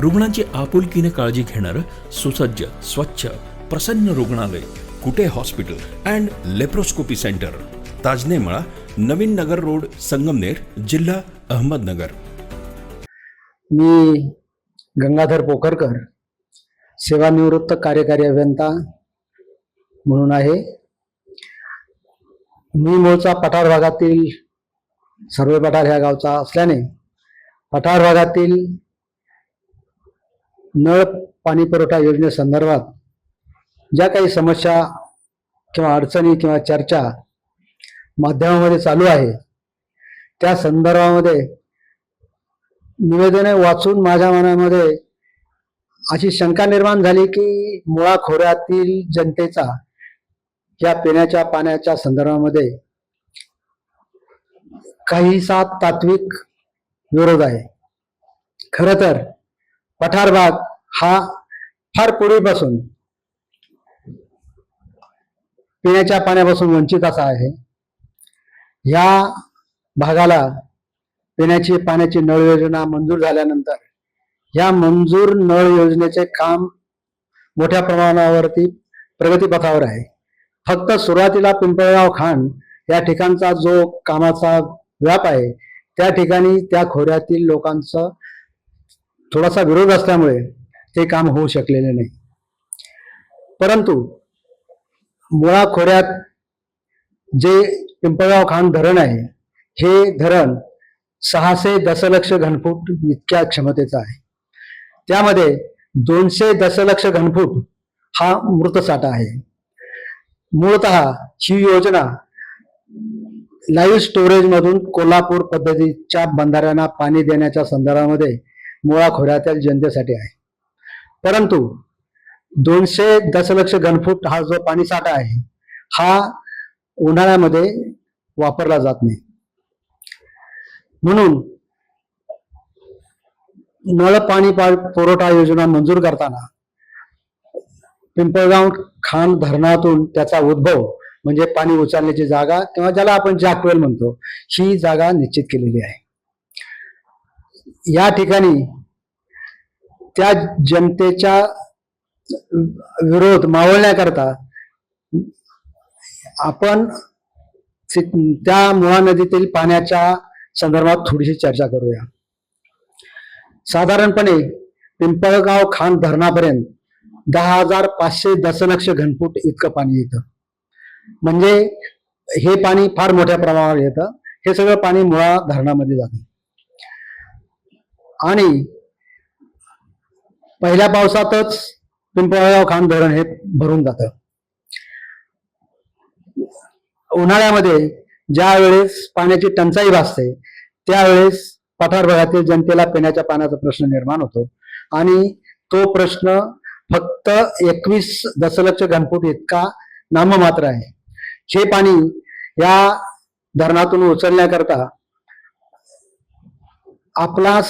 रुग्णांची आपुलकीने काळजी घेणारं सुसज्ज स्वच्छ प्रसन्न रुग्णालय Kute hospital and laparoscopy centre. Tajnemala Naveen Nagar road Sangamner जिल्हा अहमदनगर. मी गंगाधर पोखरकर सेवानिवृत्त कार्यकारी अभियंता म्हणून आहे. मी मूळचा पठार भागातील सर्वे पठार ह्या गावचा असल्याने पठार भागातील नळ पाणी पुरवठा योजनेसंदर्भात ज्या काही समस्या किंवा अडचणी किंवा चर्चा माध्यमामध्ये चालू आहे त्या संदर्भामध्ये निवेदने वाचून माझ्या मनामध्ये अशी शंका निर्माण झाली की मुळा खोऱ्यातील जनतेचा या पिण्याच्या पाण्याच्या संदर्भामध्ये काहीसा तात्विक विरोध आहे. खर तर पठार भाग हा फार पूर्वीपासून पिण्याच्या पाण्यापासून वंचित असा आहे. या भागाला पिण्याची पाण्याची नळ योजना मंजूर झाल्यानंतर या मंजूर नळ योजनेचे काम मोठ्या प्रमाणावरती प्रगतीपथावर आहे. फक्त सुरुवातीला पिंपळगाव खान या ठिकाणचा जो कामाचा व्याप आहे त्या ठिकाणी त्या खोऱ्यातील लोकांचं थोडासा विरोध असल्यामुळे ते काम होऊ शकलेले नाही. परंतु मुळा खोऱ्यात जे पिंपळगाव खान धरण आहे हे धरण सहाशे दशलक्ष घनफूट इतक्या क्षमतेचं आहे. त्यामध्ये दोनशे दशलक्ष घनफूट हा मृतसाठा आहे. मूळत ही योजना लाईव्ह स्टोरेज मधून कोल्हापूर पद्धतीच्या बंधाऱ्यांना पाणी देण्याच्या संदर्भामध्ये मुळा खोऱ्यातील जनतेसाठी आहे. परंतु दोनशे दशलक्ष घनफूट हा जो पाणी साठा आहे हा उन्हाळ्यामध्ये वापरला जात नाही. म्हणून नळ पाणी पा- पुरवठा योजना मंजूर करताना पिंपळगाव खान धरणातून त्याचा उद्भव म्हणजे पाणी उचलण्याची जागा किंवा ज्याला आपण जॅकवेल म्हणतो ही जागा निश्चित केलेली आहे. या ठिकाणी त्या जनतेच्या विरोध मावळण्याकरता आपण त्या मुळा नदीतील पाण्याच्या संदर्भात थोडीशी चर्चा करूया. साधारणपणे पिंपळगाव खान धरणापर्यंत दहा हजार पाचशे दशलक्ष घनफूट इतकं पाणी येतं. म्हणजे हे पाणी फार मोठ्या प्रमाणावर येतं. हे सगळं पाणी मुळा धरणामध्ये जातं. आणि पहिल्या पावसातच पिंपळगाव खान धरण हे भरून जातं. उन्हाळ्यामध्ये ज्या वेळेस पाण्याची टंचाई भासते त्यावेळेस पठार भागातील जनतेला पिण्याच्या पाण्याचा प्रश्न निर्माण होतो. आणि तो प्रश्न फक्त एकवीस दशलक्ष घनफूट इतका नाममात्र आहे. हे पाणी या धरणातून उचलण्याकरता आपला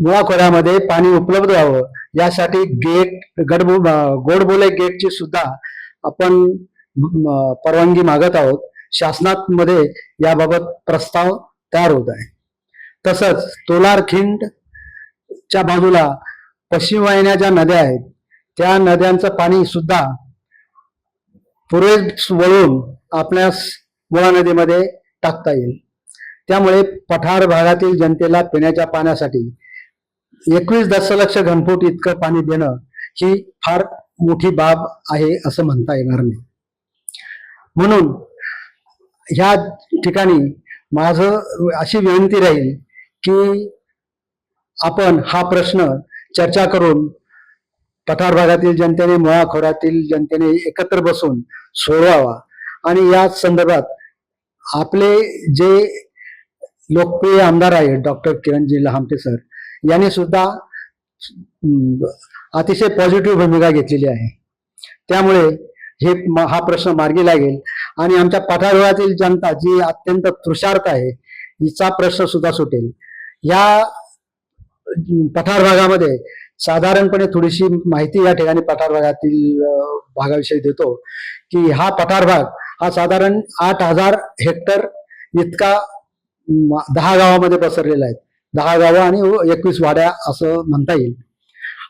मुळाखोऱ्यामध्ये पाणी उपलब्ध व्हावं. यासाठी गेट गडबो गोडबोले गेटची सुद्धा आपण परवानगी मागत आहोत. शासनात मध्ये याबाबत प्रस्ताव तयार होत आहे. तसंच तोलारखिंड च्या बाजूला पश्चिम वाहिन्या ज्या नद्या आहेत त्या नद्यांचं पाणी सुद्धा पूर्वेस वळून आपल्यास मुळा नदीमध्ये टाकता येईल. त्यामुळे पठार भागातील जनतेला पिण्याच्या पाण्यासाठी एकवीस दशलक्ष घनफूट इतकं पाणी देणं ही फार मोठी बाब आहे असं म्हणता येणार नाही. म्हणून ह्या ठिकाणी माझं अशी विनंती राहील की आपण हा प्रश्न चर्चा करून पठार भागातील जनतेने मुळा खोऱ्यातील जनतेने एकत्र बसून सोडवावा. आणि या संदर्भात आपले जे लोकप्रिय आमदार आहेत डॉक्टर किरणजी लहामटे सर यांनी सुद्धा अतिशय पॉझिटिव्ह भूमिका घेतलेली आहे. त्यामुळे हे म- हा प्रश्न मार्गी लागेल. आणि आमच्या पठारभागातील जनता जी अत्यंत तृषार्थ आहे हिचा प्रश्न सुद्धा सुटेल. या पठार भागामध्ये साधारणपणे थोडीशी माहिती या ठिकाणी पठार भागातील भागाविषयी देतो की हा पठार भाग हा साधारण आठ हजार हेक्टर इतका दहा गावामध्ये पसरलेला आहे. दहा गावं आणि एकवीस वाड्या असं म्हणता येईल.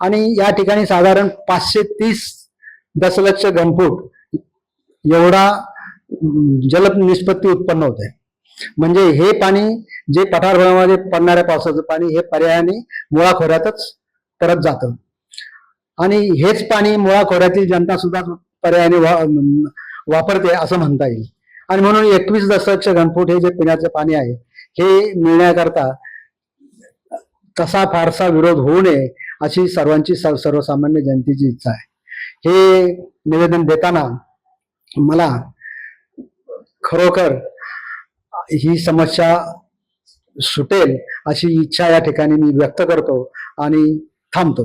आणि या ठिकाणी साधारण पाचशे तीस दशलक्ष घनफूट एवढा जलद जल निष्पत्ती उत्पन्न होते म्हणजे हे पाणी जे पठारभरामध्ये पडणाऱ्या पावसाचं पाणी हे पर्यायाने मुळाखोऱ्यातच परत जातं. आणि हेच पाणी मुळाखोऱ्यातील जनता सुद्धा पर्यायाने वा- वापरते असं म्हणता येईल. आणि म्हणून एकवीस दशलक्ष घनफूट हे जे पिण्याचं पाणी आहे हे मिळण्याकरता तसा फारसा विरोध होऊ नये अशी सर्वांची सर्वसामान्य जनतेची इच्छा आहे. हे निवेदन देताना मला खरोखर ही समस्या सुटेल अशी इच्छा या ठिकाणी मी व्यक्त करतो आणि थांबतो.